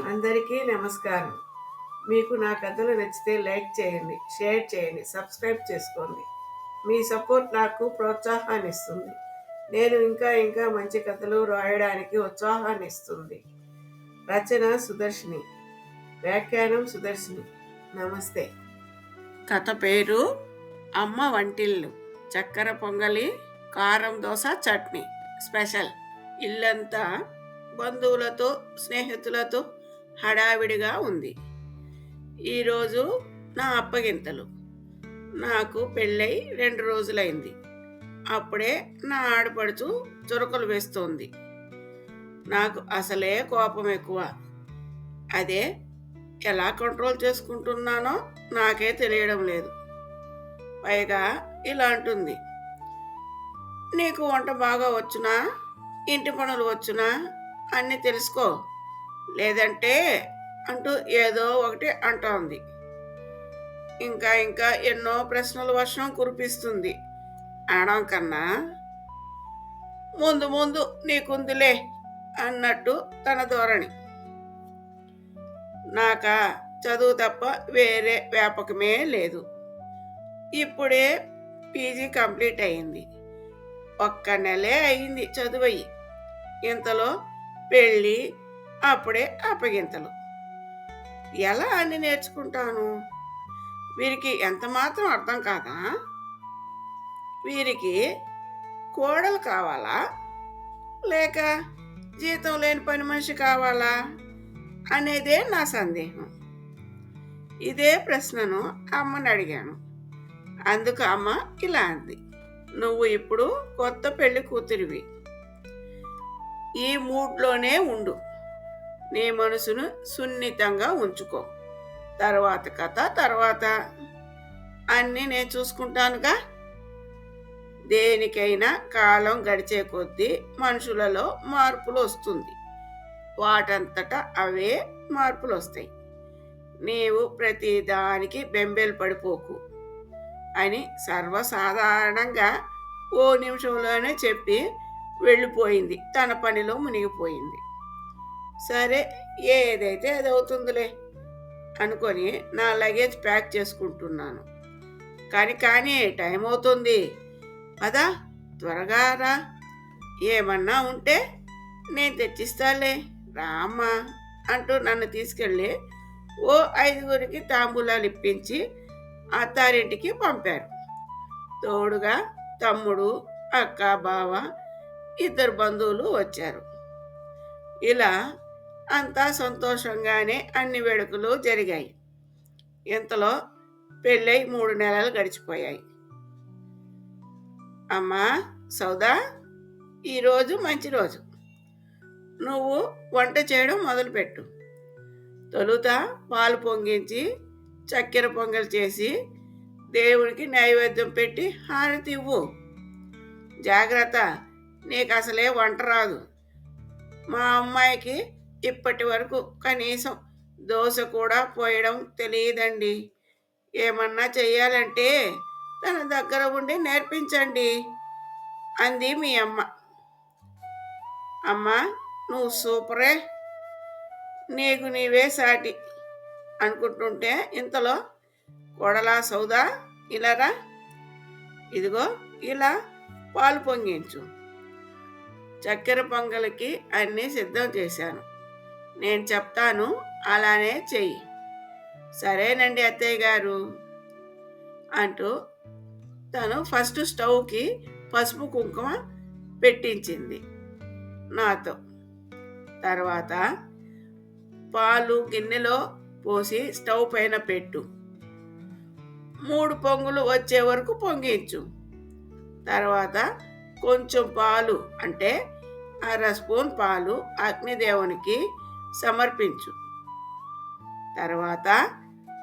అందరికీ నమస్కారం. మీకు నా కథలు నచ్చితే లైక్ చేయండి షేర్ చేయండి సబ్స్క్రైబ్ చేసుకోండి. మీ సపోర్ట్ నాకు ప్రోత్సాహాన్ని ఇస్తుంది నేను ఇంకా ఇంకా మంచి కథలు రాయడానికి ఉత్సాహాన్ని ఇస్తుంది రచన సుదర్శిని వ్యాఖ్యానం సుదర్శిని. నమస్తే. కథ పేరు అమ్మ వంటిల్లు చక్కెర పొంగలి కారం దోశ చట్నీ. స్పెషల్. ఇల్లంతా బంధువులతో స్నేహితులతో హడావిడిగా ఉంది. ఈరోజు నా అప్పగింతలు. నాకు పెళ్ళై రెండు రోజులైంది. అప్పుడే నా ఆడపడుచు చురకలు వేస్తోంది. నాకు అసలే కోపం ఎక్కువ. అదే ఎలా కంట్రోల్ చేసుకుంటున్నానో నాకే తెలియడం లేదు. పైగా ఇలా అంటుంది. నీకు వంట బాగా వచ్చునా? ఇంటి పనులు వచ్చునా? అన్నీ తెలుసుకో. లేదంటే అంటూ ఏదో ఒకటి అంటోంది. ఇంకా ఇంకా ఎన్నో ప్రశ్నలు వర్షం కురిపిస్తుంది. అనడం కన్నా ముందు ముందు నీకుందిలే అన్నట్టు తన ధోరణి. నాక చదువు తప్ప వేరే వ్యాపకమే లేదు. ఇప్పుడే పీజీ కంప్లీట్ అయింది. ఒక్క నెలే అయింది చదువయ్యి. ఇంతలో పెళ్ళి అప్పుడే అప్పగింతలు. ఎలా అన్ని నేర్చుకుంటాను? వీరికి ఎంత మాత్రం అర్థం కాదా? వీరికి కోడలు కావాలా? లేక జీతం లేని పని మనిషి కావాలా? అనేదే నా సందేహం. ఇదే ప్రశ్నను అమ్మని అడిగాను. అందుకు అమ్మ ఇలా అంది. నువ్వు ఇప్పుడు కొత్త పెళ్ళి కూతురివి. ఈ మూడ్లోనే ఉండు. నీ మనసును సున్నితంగా ఉంచుకో. తర్వాత కథ తర్వాత అన్నీ నేను చూసుకుంటానుగా. దేనికైనా కాలం గడిచే కొద్దీ మనుషులలో మార్పులు వస్తుంది వాటంతటా అవే మార్పులు వస్తాయి నీవు ప్రతి దానికి బెంబేలు పడిపోకు అని సర్వసాధారణంగా ఓ నిమిషంలోనే చెప్పి వెళ్ళిపోయింది. తన పనిలో మునిగిపోయింది. సరే ఏదైతే అది అవుతుందిలే అనుకొని నా లగేజ్ ప్యాక్ చేసుకుంటున్నాను. కానీ కానీ టైం అవుతుంది. అదా త్వరగా రా. ఏమన్నా ఉంటే నేను తెచ్చిస్తాలే. రామ్మా అంటూ నన్ను తీసుకెళ్ళి ఓ ఐదుగురికి తాంబూలాలు ఇప్పించి అత్తారింటికి పంపారు. తోడుగా తమ్ముడు అక్క బావ ఇద్దరు బంధువులు వచ్చారు. ఇలా అంతా సంతోషంగానే అన్ని వేడుకలు జరిగాయి. ఇంతలో పెళ్ళై మూడు నెలలు గడిచిపోయాయి. అమ్మా సౌదా ఈరోజు మంచి రోజు. నువ్వు వంట చేయడం మొదలుపెట్టు. తొలుత పాలు పొంగించి చక్కెర పొంగల్ చేసి దేవుడికి నైవేద్యం పెట్టి హారతి ఇవ్వు. జాగ్రత్త నీకు అసలే వంట రాదు. మా అమ్మాయికి ఇప్పటి వరకు కనీసం దోశ కూడా పోయడం తెలియదండి. ఏమన్నా చెయ్యాలంటే తన దగ్గర ఉండి నేర్పించండి అంది మీ అమ్మ. అమ్మ నువ్వు సూపరే నీకు నీవే సాటి అనుకుంటుంటే ఇంతలో కొడలా సౌదా ఇలారా ఇదిగో ఇలా పాలు పొంగించు. చక్కెర పొంగలికి అన్నీ సిద్ధం చేశాను. నేను చెప్తాను అలానే చెయ్యి. సరేనండి అత్తయ్య గారు అంటూ తను ఫస్ట్ స్టవ్కి పసుపు కుంకుమ పెట్టించింది నాతో. తర్వాత పాలు గిన్నెలో పోసి స్టవ్ పైన పెట్టు. మూడు పొంగులు వచ్చే వరకు పొంగించు. తర్వాత కొంచెం పాలు అంటే అర స్పూన్ పాలు అగ్నిదేవునికి సమర్పించు. తర్వాత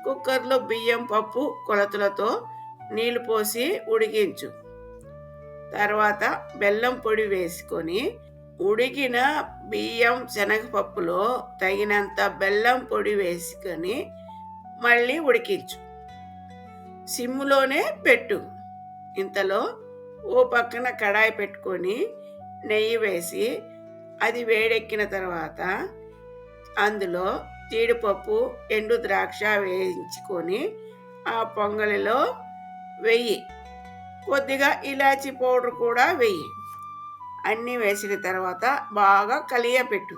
కుక్కర్లో బియ్యం పప్పు కొలతలతో నీళ్ళు పోసి ఉడికించు. తర్వాత బెల్లం పొడి వేసుకొని ఉడికిన బియ్యం శనగపప్పులో తగినంత బెల్లం పొడి వేసుకొని మళ్ళీ ఉడికించు. సిమ్లోనే పెట్టు. ఇంతలో ఓ పక్కన కడాయి పెట్టుకొని నెయ్యి వేసి అది వేడెక్కిన తర్వాత అందులో జీడిపప్పు ఎండు ద్రాక్ష వేయించుకొని ఆ పొంగలిలో వెయ్యి. కొద్దిగా ఇలాచీ పౌడర్ కూడా వెయ్యి. అన్నీ వేసిన తర్వాత బాగా కలియపెట్టు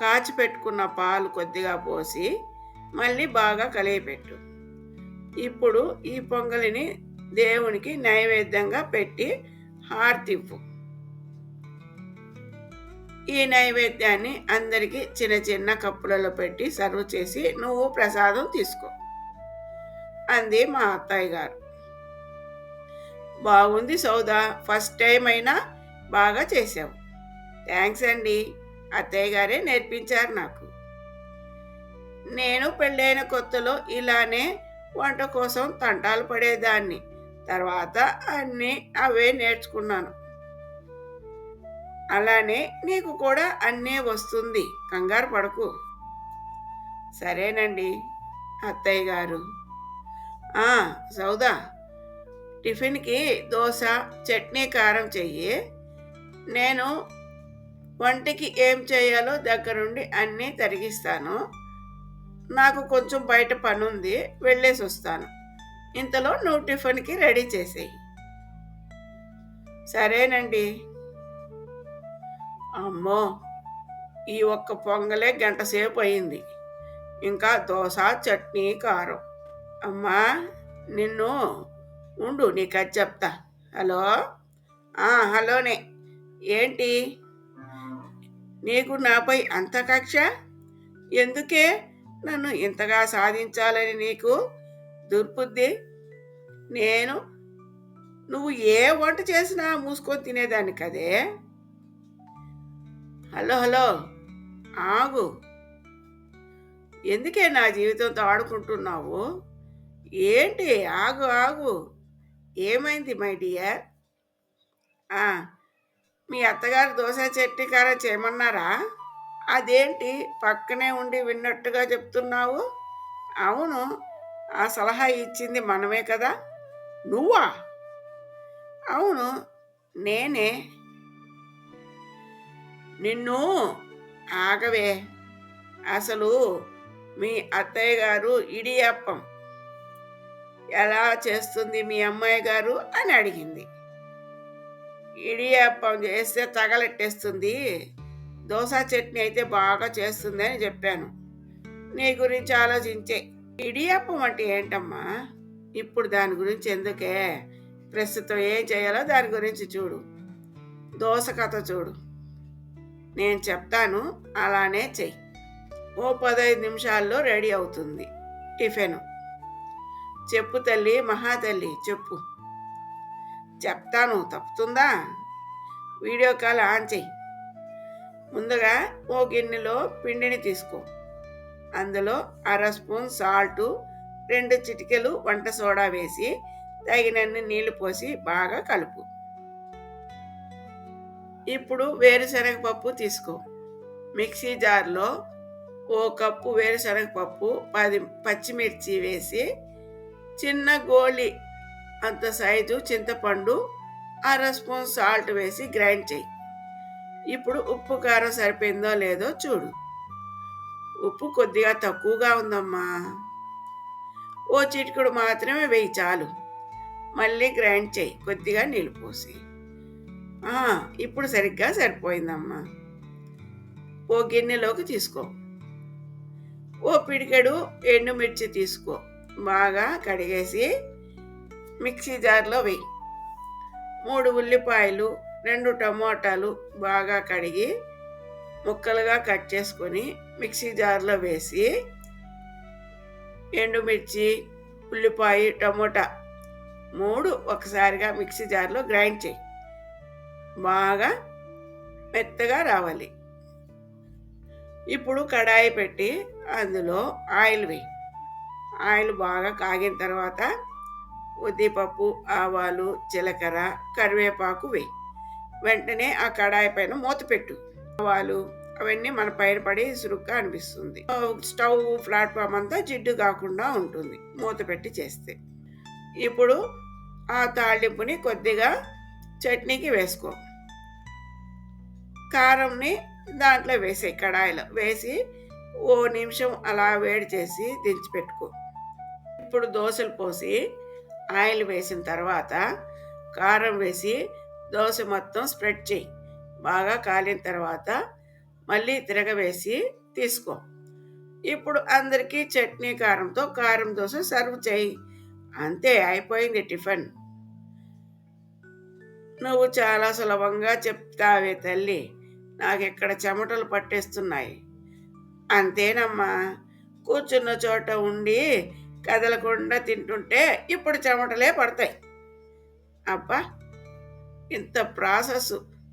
కాచి పెట్టుకున్న పాలు కొద్దిగా పోసి మళ్ళీ బాగా కలియపెట్టు ఇప్పుడు ఈ పొంగలిని దేవునికి నైవేద్యంగా పెట్టి హారతివ్వు. ఈ నైవేద్యాన్ని అందరికీ చిన్న చిన్న కప్పులలో పెట్టి సర్వ్ చేసి నువ్వు ప్రసాదం తీసుకో. అంది మా అత్తయ్య గారు. బాగుంది సౌదా ఫస్ట్ టైం అయినా బాగా చేసావు థ్యాంక్స్ అండి అత్తయ్య గారే నేర్పించారు నాకు. నేను పెళ్ళైన కొత్తలో ఇలానే వంట కోసం తంటాలు పడేదాన్ని. తర్వాత అన్నీ అవే నేర్చుకున్నాను. అలానే నీకు కూడా అన్నీ వస్తుంది. కంగారు పడకు. సరేనండి అత్తయ్య గారు. సౌదా. టిఫిన్కి దోశ చట్నీ కారం చెయ్యి. నేను వంటకి ఏం చేయాలో దగ్గరుండి అన్నీ తరిగిస్తాను. నాకు కొంచెం బయట పని ఉంది వెళ్ళేసి వస్తాను. ఇంతలో నువ్వు టిఫిన్కి రెడీ చేసేయి. సరేనండి. అమ్మో ఈ ఒక్క పొంగలే గంట సేపు అయింది. ఇంకా దోశ చట్నీ కారం. అమ్మా నిన్ను ఉండు నీకు అది చెప్తా. హలో? హలోనే. ఏంటి? నీకు నాపై అంత కక్ష? ఎందుకే నన్ను ఇంతగా సాధించాలని నీకు దుర్బుద్ధి నేను నువ్వు ఏ వంట చేసినా మూసుకొని తినేదాన్ని కదే? Hello hello. ఆగు. ఎందుకే నా జీవితంతో ఆడుకుంటున్నావు? ఏంటి? ఆగు ఆగు. ఏమైంది మై డియర్? మీ అత్తగారు దోశ చట్నీ కారం చేయమన్నారా? అదేంటి? పక్కనే ఉండి విన్నట్టుగా చెప్తున్నావు? అవును ఆ సలహా ఇచ్చింది మనమే కదా? నువ్వా? అవును నేనే. నిన్ను ఆగవే. అసలు మీ అత్తయ్య గారు ఇడియప్పం. ఎలా చేస్తుంది మీ అమ్మాయి గారు అని అడిగింది. ఇడియప్పం చేస్తే తగలెట్టేస్తుంది. దోశ చట్నీ అయితే బాగా చేస్తుంది అని చెప్పాను. నీ గురించి ఆలోచించే. ఇడియప్పం అంటే ఏంటమ్మా? ఇప్పుడు దాని గురించి ఎందుకే? ప్రస్తుతం ఏం చేయాలో దాని గురించి చూడు. దోశ కథ చూడు. నేను చెప్తాను అలానే చెయ్యి. ఓ పదహైదు నిమిషాల్లో రెడీ అవుతుంది. టిఫిన్. చెప్పు తల్లి మహాతల్లి చెప్పు. చెప్తాను తప్పుతుందా? వీడియో కాల్ ఆన్ చెయ్యి. ముందుగా ఓ గిన్నెలో పిండిని తీసుకో. అందులో అర స్పూన్ సాల్టు రెండు చిటికెలు వంట సోడా వేసి తగినన్ని నీళ్ళు పోసి బాగా కలుపు. ఇప్పుడు వేరుశనగ పప్పు తీసుకో. మిక్సీ జార్లో ఓ కప్పు వేరుశనగ పప్పు పది పచ్చిమిర్చి వేసి చిన్న గోళి అంత సైజు చింతపండు అర స్పూన్ సాల్ట్ వేసి గ్రైండ్ చేయి. ఇప్పుడు ఉప్పు కారం సరిపోయిందో లేదో చూడు. ఉప్పు కొద్దిగా తక్కువగా ఉందమ్మా. ఓ చిటికుడు మాత్రమే వేయి చాలు. మళ్ళీ గ్రైండ్ చేయి కొద్దిగా నీళ్ళు పోసి ఇప్పుడు సరిగ్గా సరిపోయిందమ్మా. ఓ గిన్నెలోకి తీసుకో. ఓ పిడికెడు ఎండుమిర్చి తీసుకో. బాగా కడిగేసి మిక్సీ జార్లో వెయ్యి మూడు ఉల్లిపాయలు రెండు టమోటాలు బాగా కడిగి ముక్కలుగా కట్ చేసుకొని మిక్సీ జార్లో వేసి ఎండుమిర్చి ఉల్లిపాయ టమోటా మూడు ఒకసారిగా మిక్సీ జార్లో గ్రైండ్ చేయి. బాగా మెత్తగా రావాలి. ఇప్పుడు కడాయి పెట్టి అందులో ఆయిల్ వేయి. ఆయిల్ బాగా కాగిన తర్వాత ఉద్దిపప్పు ఆవాలు జీలకర్ర కరివేపాకు వేయి. వెంటనే ఆ కడాయి పైన మూత పెట్టు. ఆవాలు అవన్నీ మన పైన పడి సురుగ్గా అనిపిస్తుంది. స్టవ్ ప్లాట్ఫామ్ అంతా జిడ్డు కాకుండా ఉంటుంది. మూత పెట్టి చేస్తే. ఇప్పుడు ఆ తాళింపుని కొద్దిగా చట్నీకి వేసుకో. కారంని దాంట్లో వేసే కడాయిలో వేసి ఓ నిమిషం అలా వేడి చేసి దించిపెట్టుకో ఇప్పుడు దోశలు పోసి ఆయిల్ వేసిన తర్వాత కారం వేసి దోశ మొత్తం స్ప్రెడ్ చేయి. బాగా కాలిన తర్వాత మళ్ళీ తిరగవేసి తీసుకో. ఇప్పుడు అందరికీ చట్నీ కారంతో కారం దోశ సర్వ్ చేయి. అంతే అయిపోయింది టిఫిన్. నువ్వు చాలా సులభంగా చెప్తావే తల్లి. నాకు ఇక్కడ చెమటలు పట్టేస్తున్నాయి? అంతేనమ్మా. కూర్చున్న చోట ఉండి కదలకుండా తింటుంటే ఇప్పుడు చెమటలే పడతాయి. అబ్బా! ఇంత ప్రాసెస్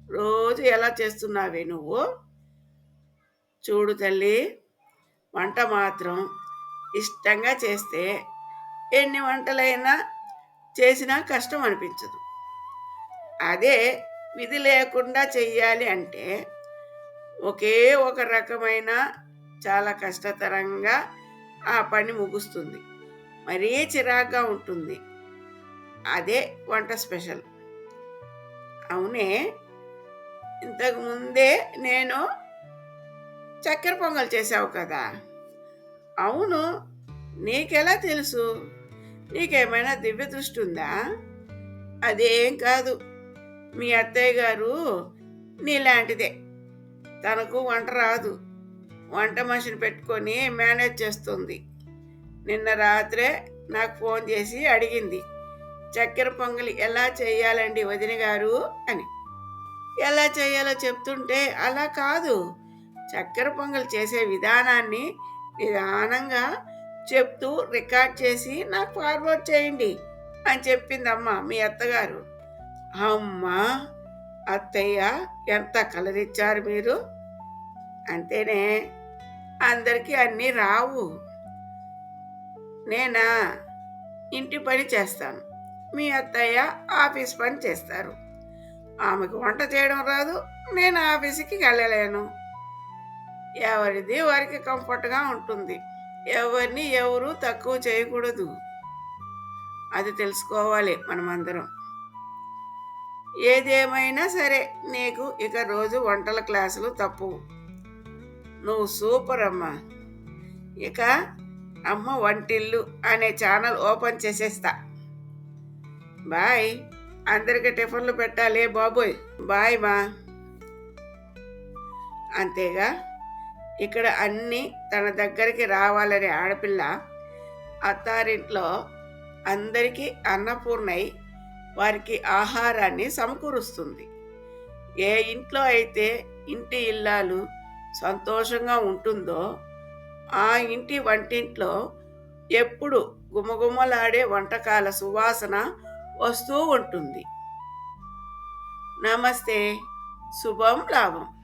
రోజు ఎలా చేస్తున్నావే నువ్వు? చూడు తల్లి వంట మాత్రం ఇష్టంగా చేస్తే ఎన్ని వంటలైనా చేసినా కష్టం అనిపించదు. అదే విధి లేకుండా చెయ్యాలి అంటే ఒకే ఒక రకమైన చాలా కష్టతరంగా ఆ పని ముగుస్తుంది. మరీ చిరాగ్గా ఉంటుంది. అదే వంట స్పెషల్. అవునే? ఇంతకుముందే నేను చక్కెర పొంగల్ చేసావు కదా? అవును. నీకెలా తెలుసు? నీకేమైనా దివ్య దృష్టి ఉందా? అదేం కాదు. మీ అత్తయ్య గారు నీలాంటిదే. తనకు వంట రాదు. వంట మనిషిని పెట్టుకొని మేనేజ్ చేస్తుంది. నిన్న రాత్రే నాకు ఫోన్ చేసి అడిగింది చక్కెర పొంగలి ఎలా చేయాలండి వదిన గారు? అని. ఎలా చేయాలో చెప్తుంటే అలా కాదు. చక్కెర పొంగలి చేసే విధానాన్ని నిదానంగా చెప్తూ రికార్డ్ చేసి నాకు ఫార్వర్డ్ చేయండి అని చెప్పిందమ్మ మీ అత్తగారు. అమ్మా అత్తయ్య ఎంత కలరిచ్చారు మీరు? అంతేనే అందరికీ అన్నీ రావు. నేనా? ఇంటి పని చేస్తాను. మీ అత్తయ్య ఆఫీస్ పని చేస్తారు. ఆమెకు వంట చేయడం రాదు నేను ఆఫీస్కి వెళ్ళలేను. ఎవరిది వారికి కంఫర్ట్గా ఉంటుంది. ఎవరిని ఎవరు తక్కువ చేయకూడదు. అది తెలుసుకోవాలి మనమందరం. ఏదేమైనా సరే నీకు ఇక రోజు వంటల క్లాసులు తప్పు. నువ్వు సూపర్ అమ్మా. ఇక అమ్మ వంటిల్లు అనే ఛానల్ ఓపెన్ చేసేస్తా. బాయ్. అందరికి టిఫిన్లు పెట్టాలి బాబోయ్. బాయ్ మా. అంతేగా? ఇక్కడ అన్నీ తన దగ్గరికి రావాలనే ఆడపిల్ల అత్తారింట్లో అందరికీ అన్నపూర్ణై వారికి ఆహారాన్ని సమకూరుస్తుంది. ఏ ఇంట్లో అయితే ఇంటి ఇల్లాలు సంతోషంగా ఉంటుందో ఆ ఇంటి వంటింట్లో ఎప్పుడు గుమగుమలాడే వంటకాల సువాసన వస్తూ ఉంటుంది. నమస్తే శుభం లాభం.